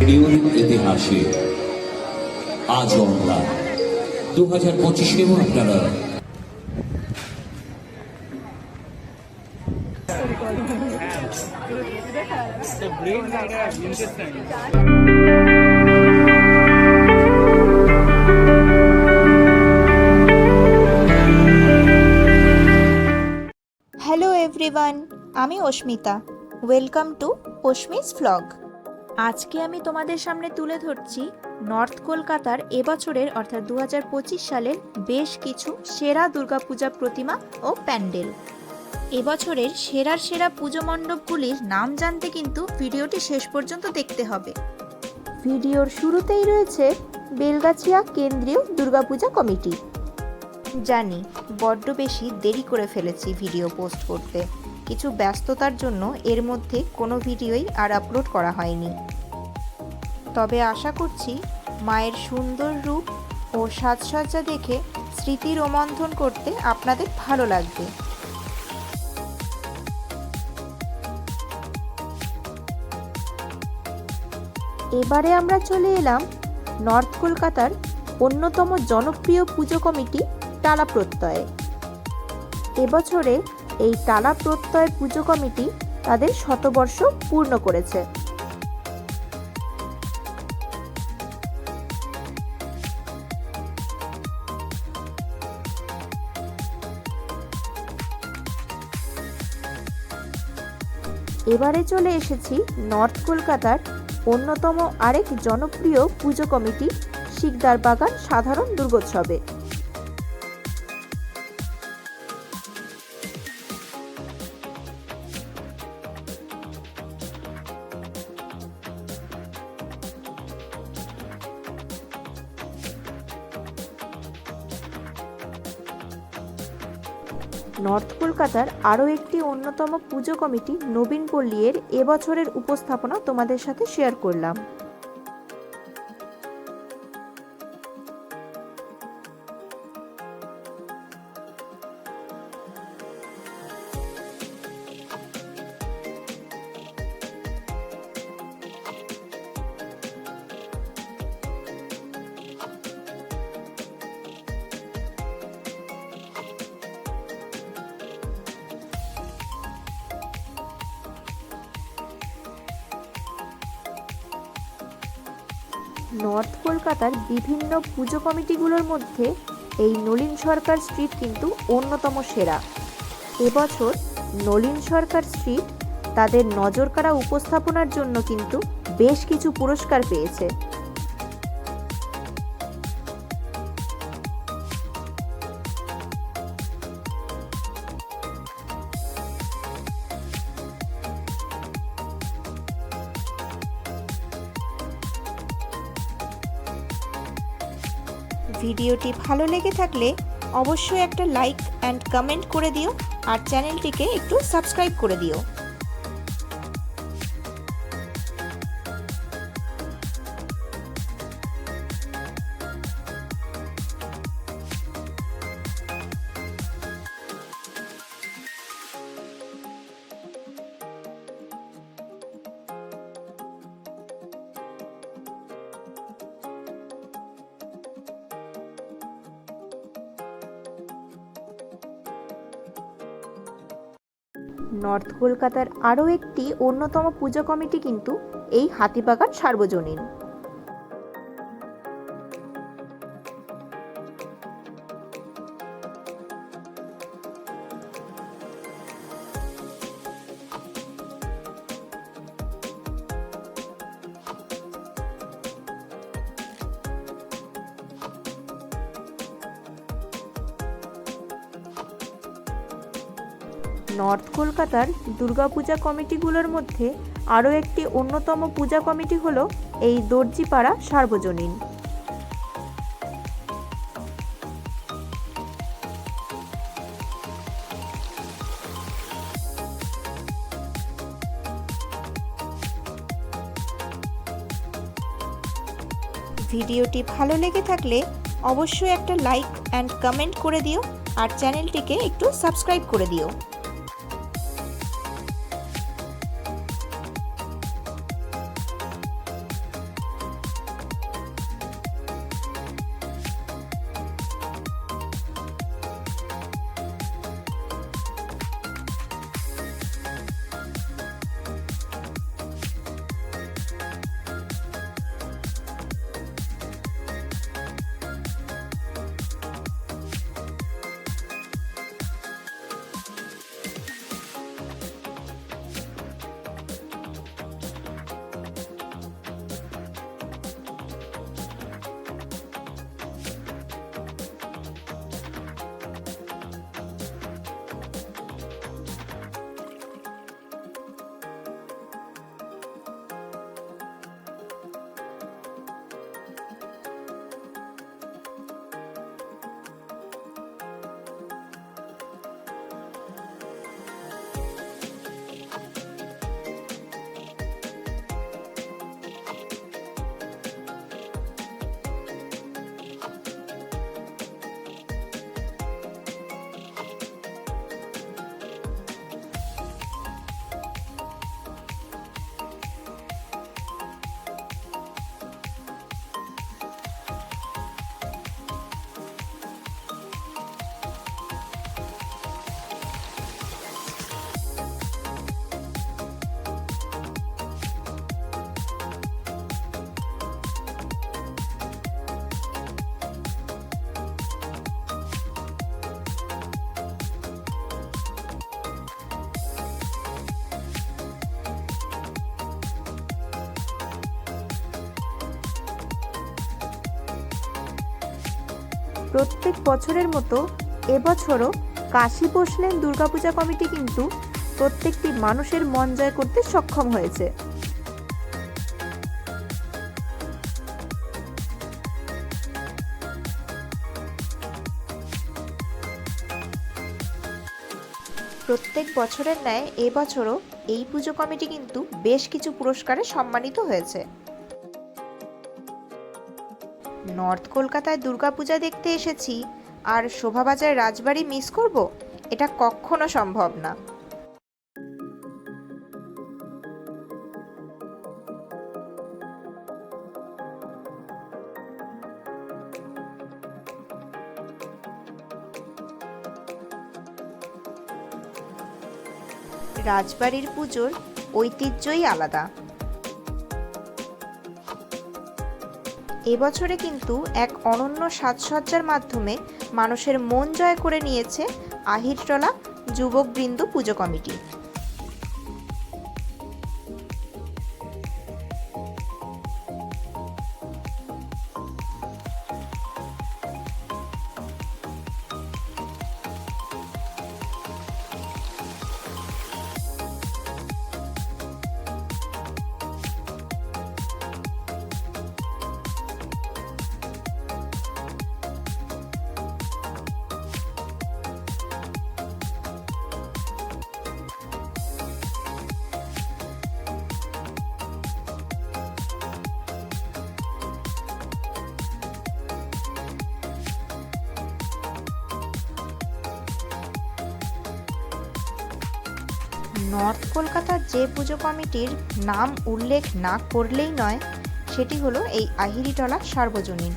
রেডিওর ইতিহাসে, আজ আমরা দু হাজার পঁচিশেও আপনারা হ্যালো এভরিওয়ান আমি Asmita. Welcome to Asmi's vlog আজকে আমি তোমাদের সামনে তুলে ধরছি নর্থ কলকাতার এবছরের অর্থাৎ দু হাজার পঁচিশ সালের বেশ কিছু সেরা দুর্গাপূজা প্রতিমা ও প্যান্ডেল। এবছরের সেরার সেরা পুজো মণ্ডপগুলির নাম জানতে কিন্তু ভিডিওটি শেষ পর্যন্ত দেখতে হবে। ভিডিওর শুরুতেই রয়েছে বেলগাছিয়া কেন্দ্রীয় দুর্গাপূজা কমিটি। জানি, বড্ড বেশি দেরি করে ফেলেছি ভিডিও পোস্ট করতে। কিছু ব্যস্ততার জন্য এর মধ্যে কোনো ভিডিওই আর আপলোড করা হয়নি। তবে আশা করছি মায়ের সুন্দর রূপ ও সাজসজ্জা দেখে স্মৃতি রোমন্থন করতে আপনাদের ভালো লাগবে। এবারে আমরা চলে এলাম নর্থ কলকাতার অন্যতম জনপ্রিয় পুজো কমিটি টালা প্রত্যয়ে। এবছরে এই টালা প্রত্যয় পুজো কমিটি তাদের শতবর্ষ পূর্ণ করেছে। এবারে চলে এসেছি নর্থ কলকাতার অন্যতম আরেক জনপ্রিয় পুজো কমিটি শিকদার বাগান সাধারণ দুর্গোৎসবে। নর্থ কলকাতার আরও একটি অন্যতম পুজো কমিটি নবীন পল্লীর এবছরের উপস্থাপনা তোমাদের সাথে শেয়ার করলাম। নর্থ কলকাতার বিভিন্ন পুজো কমিটিগুলোর মধ্যে এই নলিন সরকার স্ট্রিট কিন্তু অন্যতম সেরা। এবছর নলিন সরকার স্ট্রিট তাদের নজরকাড়া উপস্থাপনার জন্য কিন্তু বেশ কিছু পুরস্কার পেয়েছে। ভিডিওটি ভালো লেগে থাকলে অবশ্যই একটা লাইক অ্যান্ড কমেন্ট করে দিও আর চ্যানেলটিকে একটু সাবস্ক্রাইব করে দিও। নর্থ কলকাতার আরও একটি অন্যতম পুজো কমিটি কিন্তু এই হাতিবাগান সার্বজনীন। নর্থ কলকাতার দুর্গাপূজা কমিটিগুলোর মধ্যে আরও একটি অন্যতম পূজা কমিটি হলো এই দর্জিপাড়া সার্বজনীন। ভিডিওটি ভালো লেগে থাকলে অবশ্যই একটা লাইক অ্যান্ড কমেন্ট করে দিও আর চ্যানেলটিকে একটু সাবস্ক্রাইব করে দিও। প্রত্যেক বছরের মতো এবছরও কাশী বসলেন দুর্গাপূজা কমিটি কিন্তু প্রত্যেকটি মানুষের মন জয় করতে সক্ষম হয়েছে। প্রত্যেক বছরের ন্যায় এবছরও এই পুজো কমিটি কিন্তু বেশ কিছু পুরস্কারে সম্মানিত হয়েছে। নর্থ কলকাতায় দুর্গাপূজা দেখতে এসেছি আর শোভাবাজার রাজবাড়ি মিস করব, এটা কখনো সম্ভব না। রাজবাড়ির পুজোর ঐতিহ্যই আলাদা। এবছরে কিন্তু এক অনন্য সাজসজ্জার মাধ্যমে মানুষের মন জয় করে নিয়েছে আহিরটলা যুবকবৃন্দ পুজো কমিটি। নর্থ কলকাতার যে পুজো কমিটির নাম উল্লেখ না করলেই নয়, সেটি হলো এই আহিরিটলা সার্বজনীন।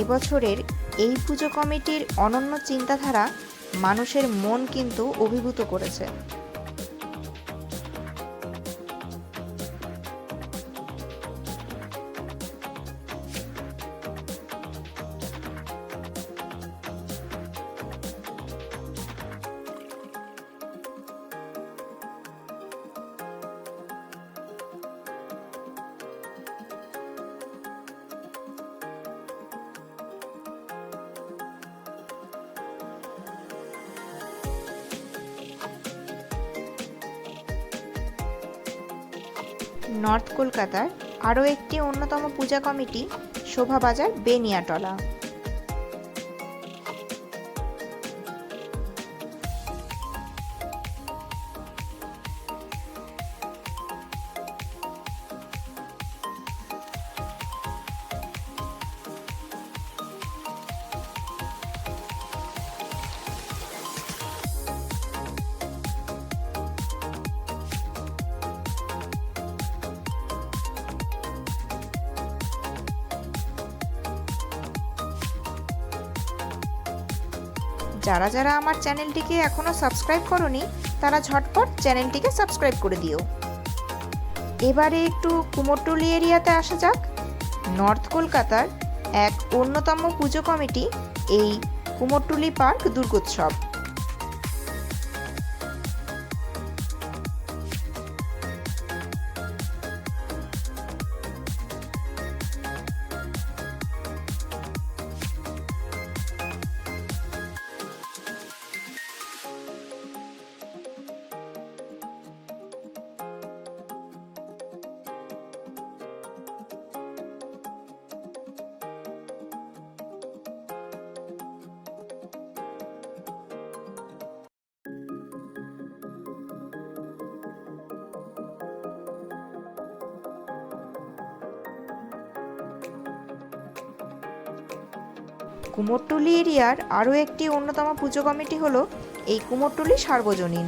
এবছরের এই পুজো কমিটির অনন্য চিন্তাধারা মানুষের মন কিন্তু অভিভূত করেছে। নর্থ কলকাতার আরও একটি অন্যতম পূজা কমিটি শোভাবাজার বেনিয়াটলা। যারা যারা আমার চ্যানেলটিকে এখনও সাবস্ক্রাইব করনি, তারা ঝটপট চ্যানেলটিকে সাবস্ক্রাইব করে দিও। এবারে একটু কুমোরটুলি এরিয়াতে আসা যাক। নর্থ কলকাতার এক অন্যতম পুজো কমিটি, এই কুমোরটুলি পার্ক দুর্গোৎসব। কুমোরটুলি এরিয়ার আরও একটি অন্যতম পুজো কমিটি হলো এই কুমোরটুলি সার্বজনীন।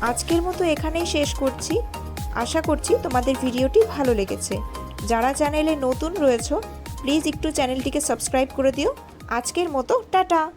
আজকের মতো এখানেই শেষ করছি। আশা করছি তোমাদের ভিডিওটি ভালো লেগেছে। যারা চ্যানেলে নতুন রয়েছ, প্লিজ একটু চ্যানেলটিকে সাবস্ক্রাইব করে দিও। আজকের মতো, টাটা!